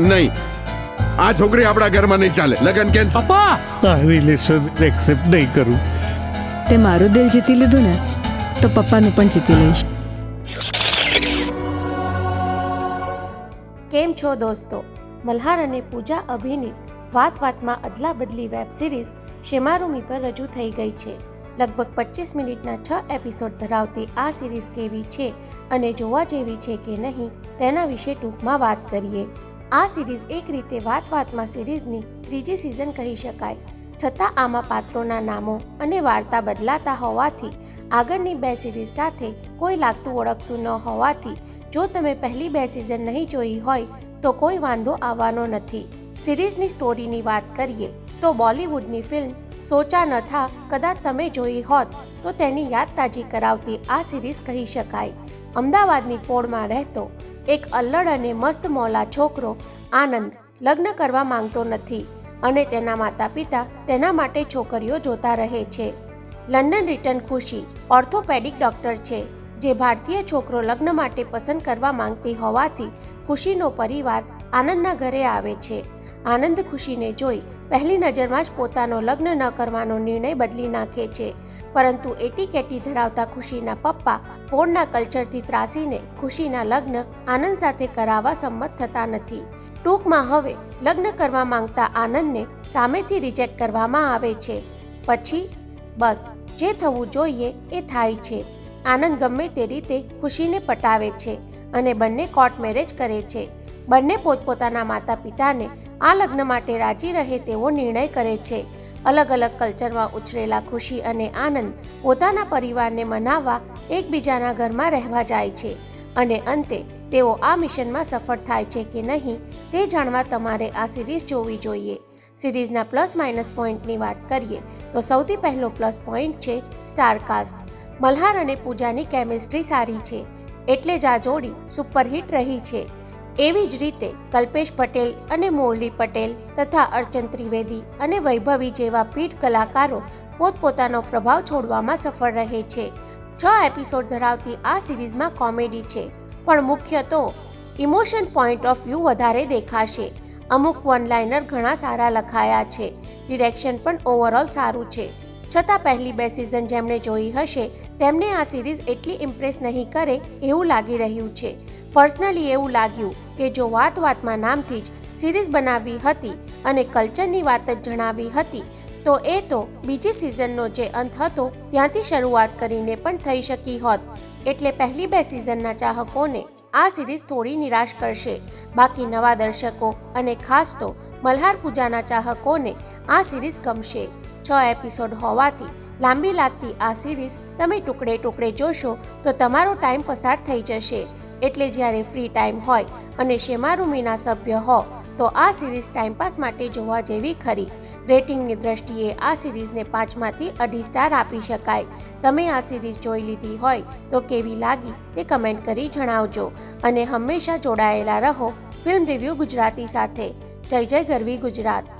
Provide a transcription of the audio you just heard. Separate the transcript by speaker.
Speaker 1: નહીં. આ છોકરી આપણા ઘરમાં નહીં ચાલે. લગન કેન્સલ
Speaker 2: પપ્પા!
Speaker 3: આ રિલેશન એક્સેપ્ટ નહીં કરું.
Speaker 4: તે મારું દિલ જીતી લીધું ને તો પપ્પાનું પણ જીતી લઈશ.
Speaker 5: કેમ છો દોસ્તો? મલ્હાર અને પૂજા અભિનીત વાત વાતમાં અદલા બદલી વેબ સિરીઝ શેમારૂમી પર રજૂ થઈ ગઈ છે. લગભગ પચીસ મિનિટના છ એપિસોડ ધરાવતી આ સિરીઝ કેવી છે અને જોવા જેવી છે કે નહીં તેના વિશે ટૂંકમાં વાત કરીએ. આ સિરીઝ એક રીતે વાત વાતમાં સિરીઝની ત્રીજી સિઝન કહી શકાય. છતાં આમાં પાત્રોના નામો અને વાર્તા બદલાતા હોવાથી, આગળની બે સિરીઝ સાથે કોઈ લાગતું ઓળખતું ન હોવાથી, જો તમે પહેલી બે સિઝન નહીં જોઈ હોય, તો કોઈ વાંધો આવવાનો નથી. સિરીઝની સ્ટોરીની વાત કરીએ, તો બોલિવૂડની ફિલ્મ સોચા ન થા, કદાચ તમે જોઈ હોત, તો તેની યાદ તાજી કરાવતી આ સિરીઝ કહી શકાય. અમદાવાદની પોળમાં રહેતો એક અલ્લડ અને મસ્ત મોલા છોકરો આનંદ લગ્ન કરવા માંગતો નથી અને તેના માતા પિતા તેના માટે છોકરીઓ જોતા રહે છે. London return Khushi orthopaedic doctor છે, જે ભારતીય છોકરો લગ્ન માટે પસંદ કરવા માંગતી હોવાથી ખુશીનો પરિવાર આનંદના ઘરે આવે છે. આનંદ ખુશીને જોઈ પહેલી નજરમાં જ પોતાનો લગ્ન ન કરવાનો નિર્ણય બદલી નાખે છે. પરંતુ એટીકેટી ધરાવતા ખુશીના પપ્પા પોળના કલ્ચરથી ત્રાસીને ખુશીના લગ્ન આનંદ સાથે કરાવવા સંમત થતા નથી. ટૂંકમાં હવે લગ્ન કરવા માંગતા આનંદને સામેથી રિજેક્ટ કરવામાં આવે છે. પછી બસ જે થવું જોઈએ એ થાય છે. આનંદ ગમે તે રીતે ખુશીને પટાવે છે અને બંને કોર્ટ મેરેજ કરે છે. બંને પોતપોતાના માતા પિતાને આ લગ્ન માટે રાજી રહે તેવો નિર્ણય કરે છે. અલગ અલગ કલ્ચરમાં ઉછરેલા ખુશી અને આનંદ પોતાના પરિવારને મનાવવા એકબીજાના ઘરમાં રહેવા જાય છે. અને અંતે, તેઓ આ મિશનમાં સફળ થાય છે કે નહીં તે જાણવા તમારે આ સિરીઝ જોવી જોઈએ. સિરીઝના પ્લસ માઇનસ પોઈન્ટની વાત કરીએ, તો સૌથી પહેલો પ્લસ પોઈન્ટ છે સ્ટારકાસ્ટ. મલ્હાર અને પૂજાની કેમિસ્ટ્રી સારી છે. એટલે જ આ જોડી સુપરહિટ રહી છે. એવી જ રીતે કલ્પેશ પટેલ અને મોરલી પટેલ તથા અર્ચન ત્રિવેદી અને વૈભવી જેવા પીઠ કલાકારો પોતપોતાનો પ્રભાવ છોડવામાં સફળ રહે છે. છ એપિસોડ ધરાવતી આ સિરીઝમાં કોમેડી છે, પણ મુખ્ય તો ઇમોશન પોઈન્ટ ઓફ વ્યૂ વધારે દેખાશે. અમુક વનલાઇનર ઘણા સારા લખાયા છે, ડિરેક્શન પણ ઓવરઓલ સારું છે. છતાં પહેલી બે સિઝન જેમણે જોઈ હશે, તેમને આ સિરીઝ એટલી ઇમ્પ્રેસ નહીં કરે એવું લાગી રહ્યું છે. પર્સનલી એવું લાગ્યું કે જો વાત વાતમાં નામથી જ સિરીઝ બનાવી હતી અને કલ્ચરની વાત જ જણાવી હતી, તો એ તો બીજી સિઝનનો જે અંત હતો ત્યાંથી શરૂઆત કરીને પણ થઈ શકી હોત. એટલે પહેલી બે સિઝનના ચાહકોને આ સિરીઝ થોડી નિરાશ કરશે. બાકી નવા દર્શકો અને ખાસ તો મલ્હાર પૂજાના ચાહકોને આ સિરીઝ ગમશે. છ એપિસોડ હોવાથી લાંબી લાગતી આ સિરીઝ તમે ટુકડે ટુકડે જોશો તો તમારો ટાઈમ પસાર થઈ જશે. એટલે જ્યારે ફ્રી ટાઈમ હોય અને શેમારૂમીના સભ્ય હો, તો આ સિરીઝ ટાઈમપાસ માટે જોવા જેવી ખરી. રેટિંગની દ્રષ્ટિએ આ સિરીઝને પાંચમાંથી અઢી સ્ટાર આપી શકાય. તમે આ સિરીઝ જોઈ લીધી હોય, તો કેવી લાગી તે કમેન્ટ કરી જણાવજો. અને હંમેશા જોડાયેલા રહો ફિલ્મ રિવ્યૂ ગુજરાતી સાથે. જય જય ગરવી ગુજરાત.